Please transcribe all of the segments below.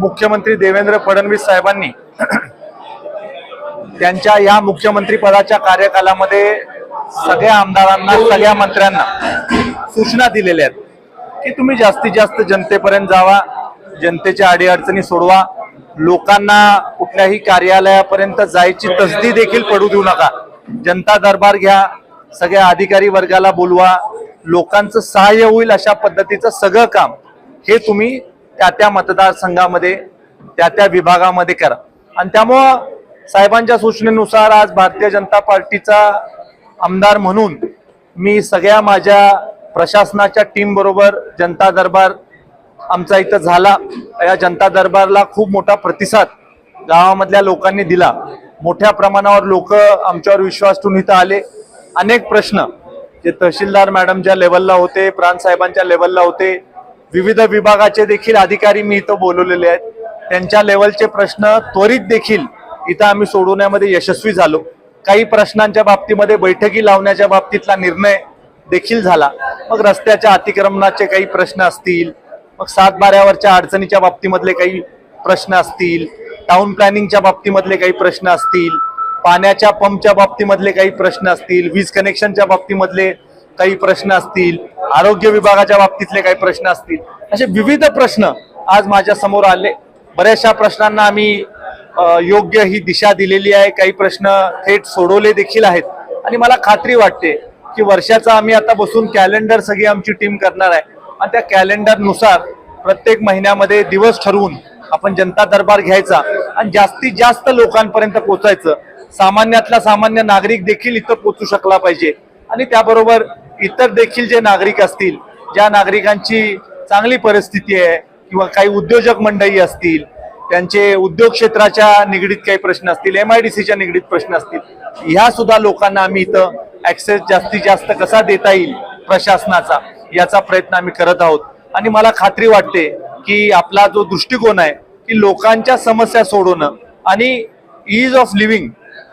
मुख्यमंत्री देवेंद्र फडणवीस साहेबांनी त्यांच्या या मुख्यमंत्री पदाच्या कार्यकालामध्ये सगळ्या आमदारांना सगळ्या मंत्र्यांना सूचना दिलेल्या आहेत की तुम्ही जास्तीत जास्त जनतेपर्यंत जावा जनतेच्या अडीअडचणी सोडवा. लोकांना कुठल्याही कार्यालयापर्यंत जायची तसदी देखील पडू देऊ नका. जनता दरबार घ्या सगळ्या अधिकारी वर्गाला बोलवा. लोकांचं सहाय्य होईल अशा पद्धतीचं सगळं काम हे तुम्ही त्या त्या मतदारसंघामध्ये त्या त्या विभागामध्ये करा. आणि त्यामुळं साहेबांच्या सूचनेनुसार आज भारतीय जनता पार्टीचा आमदार म्हणून मी सगळ्या माझ्या प्रशासनाच्या टीमबरोबर जनता दरबार आमचा इथं झाला. या जनता दरबारला खूप मोठा प्रतिसाद गावामधल्या लोकांनी दिला. मोठ्या प्रमाणावर लोक आमच्यावर विश्वास ठेवून इथं आले. अनेक प्रश्न जे तहसीलदार मॅडमच्या लेवलला होते प्रांत साहेबांच्या लेवलला होते विविध विभागाचे देखील अधिकारी मी इथं बोलवलेले आहेत. त्यांच्या लेवलचे प्रश्न त्वरित देखील इथं आम्ही सोडवण्यामध्ये यशस्वी झालो. काही प्रश्नांच्या बाबतीमध्ये बैठकी लावण्याच्या बाबतीतला निर्णय देखील झाला. मग रस्त्याच्या अतिक्रमणाचे काही प्रश्न असतील मग सातबाऱ्यावरच्या अडचणीच्या बाबतीमधले काही प्रश्न असतील टाउन प्लॅनिंगच्या बाबतीमधले काही प्रश्न असतील पाण्याच्या पंपच्या बाबतीमधले काही प्रश्न असतील वीज कनेक्शनच्या बाबतीमधले काही प्रश्न असतील आरोग्य विभागाच्या बाबतीतले काही प्रश्न असतील असे विविध प्रश्न आज माझ्यासमोर आले. बऱ्याचशा प्रश्नांना आम्ही योग्य ही दिशा दिलेली आहे. काही प्रश्न थेट सोडवले देखील आहेत. आणि मला खात्री वाटते की वर्षाचा आम्ही आता बसून कॅलेंडर सगळी आमची टीम करणार आहे. आणि त्या कॅलेंडरनुसार प्रत्येक महिन्यामध्ये दिवस ठरवून आपण जनता दरबार घ्यायचा आणि जास्तीत जास्त लोकांपर्यंत पोचायचं सामान्यातला सामान्य नागरिक देखील इथं पोचू शकला पाहिजे. आणि त्याबरोबर इतर देखील जे नागरिक असतील ज्या नागरिकांची चांगली परिस्थिती आहे किंवा काही उद्योजक मंडळी असतील त्यांचे उद्योग क्षेत्राच्या निगडीत काही प्रश्न असतील एम आय डी सीच्या निगडीत प्रश्न असतील ह्या सुद्धा लोकांना आम्ही इथं ऍक्सेस जास्तीत जास्त कसा देता येईल प्रशासनाचा याचा प्रयत्न आम्ही करत आहोत. आणि मला खात्री वाटते की आपला जो दृष्टिकोन आहे की लोकांच्या समस्या सोडवणं आणि इज ऑफ लिव्हिंग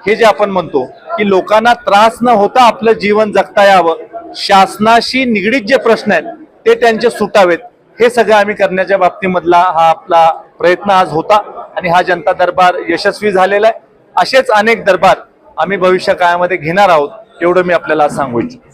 हे जे आपण म्हणतो की लोकांना त्रास न होता आपलं जीवन जगता यावं शासनाशी निगडीत जे प्रश्न आहेत ते त्यांचे सुटावेत. हे सगळं आम्ही करण्याच्या बाबतीमधला हा आपला प्रयत्न आज होता आणि हा जनता दरबार यशस्वी झालेला आहे. असेच अनेक दरबार आम्ही भविष्य काळामध्ये घेणार आहोत एवढं मी आपल्याला आज सांगू इच्छितो.